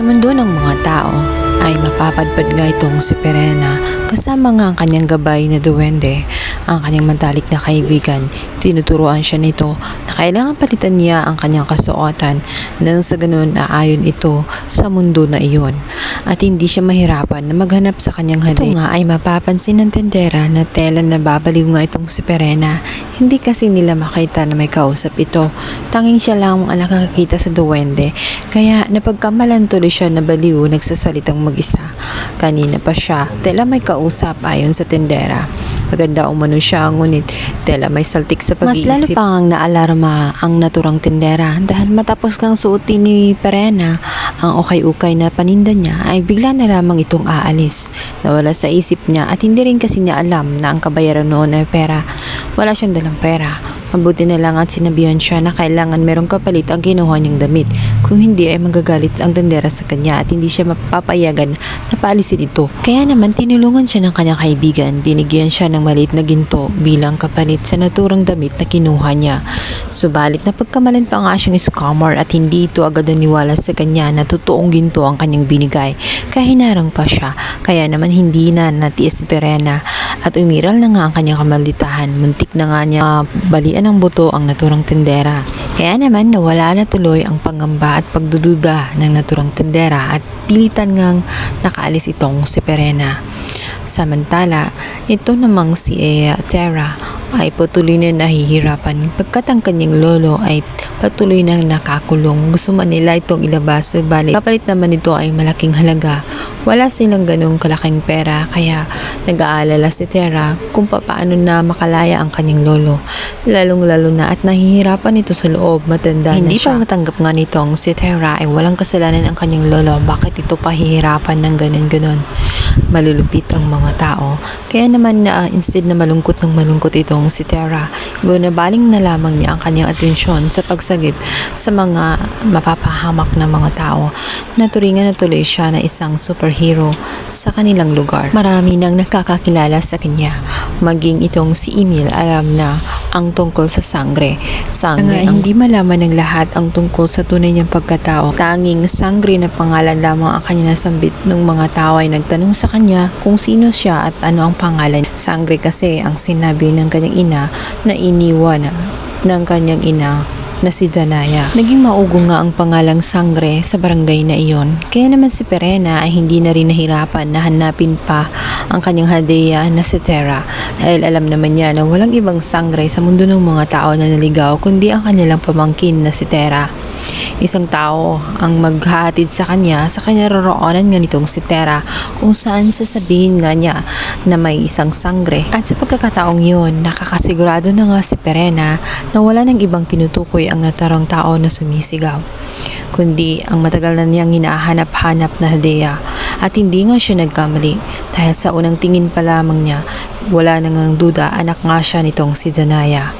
Sa mundo ng mga tao ay mapapadpad nga itong si Perena kasama nga ang kanyang gabay na duwende, ang kanyang matalik na kaibigan. Tinuturoan siya nito na kailangan palitan niya ang kanyang kasuotan nang sa ganun aayon ito sa mundo na iyon at hindi siya mahirapan na maghanap sa kanyang hali. Ito nga ay mapapansin ng tendera na tela na babaliw nga itong si Perena. Hindi kasi nila makita na may kausap ito. Tanging siya lang ang nakakakita sa duwende. Kaya napagkamalan tuloy siya na baliw nagsasalitang mag-isa. Kanina pa siya, tela may kausap ayon sa tendera. Maganda umano siya, ngunit tela may saltik sa pag-iisip. Mas lalo pang naalarma ang naturang tendera dahil matapos kang suotin ni Perena ang ukay-ukay na paninda niya ay bigla na lamang itong aalis. Nawala sa isip niya at hindi rin kasi niya alam na ang kabayaran noon ay pera. Wala siyang dalang pera. Mabuti na lang at sinabihan siya na kailangan merong kapalit ang kinuha niyang damit. Kung hindi ay magagalit ang tendera sa kanya at hindi siya mapapayagan na paalisin ito. Kaya naman tinulungan siya ng kanyang kaibigan. Binigyan siya ng maliit na ginto bilang kapalit sa naturang damit na kinuha niya. Subalit na pagkamalan pa nga siyang scammer at hindi ito agad naniwala sa kanya na totoong ginto ang kanyang binigay. Kahinarang pa siya. Kaya naman hindi na natiis ni Perena at umiral na nga ang kanyang kamalitahan. Muntik na nga niya ah, balian ng buto ang naturang tendera. Kaya naman nawala na tuloy ang pangamba at pagdududa ng naturang tendera at pilitan ngang nakaalis itong si Perena. Samantala, ito namang si Ea Terra ay patuloy na nahihirapan pagkat ang kanyang lolo ay patuloy na nakakulong. Gusto man nila itong ilabas, balik kapalit naman ito ay malaking halaga. Wala silang ganong kalaking pera kaya nag-aalala si Terra kung paano na makalaya ang kanyang lolo. Lalong lalo na at nahihirapan ito sa loob, matanda Hindi na siya. Hindi pa matanggap nga nitong si Terra ay walang kasalanan ang kanyang lolo. Bakit ito pahihirapan ng ganon-ganon? Malulupit ang mga tao. Kaya naman na instead na malungkot ng malungkot itong si Terra, bunabaling na lamang niya ang kanyang atensyon sa pagsagip sa mga mapapahamak na mga tao. Naturingan na tuloy siya na isang superhero sa kanilang lugar. Marami nang nakakakilala sa kanya. Maging itong si Emil alam na ang tungkol sa sangre. Sangre, Nga, hindi malaman ng lahat ang tungkol sa tunay niyang pagkatao. Tanging sangre na pangalan lamang ang kanya nasambit ng mga tao ay nagtanong sa kanya kung sino siya at ano ang pangalan. Sangre kasi ang sinabi ng kanyang ina na iniwan ng kanyang ina na si Danaya. Naging maugo nga ang pangalang Sangre sa barangay na iyon. Kaya naman si Perena ay hindi na rin nahirapan na hanapin pa ang kanyang hadeya na si Terra. Dahil alam naman niya na walang ibang sangre sa mundo ng mga tao na naligaw kundi ang kanilang pamangkin na si Terra. Isang tao ang maghahatid sa kanya sa kanya roroonan nga nitong si Terra kung saan sasabihin nga niya na may isang sangre. At sa pagkakataong yun, nakakasigurado na nga si Perena na wala ng ibang tinutukoy ang natarang tao na sumisigaw kundi ang matagal na niyang hinahanap-hanap na hadeya at hindi nga siya nagkamali dahil sa unang tingin pa lamang niya wala nang duda anak nga siya nitong si Janaya.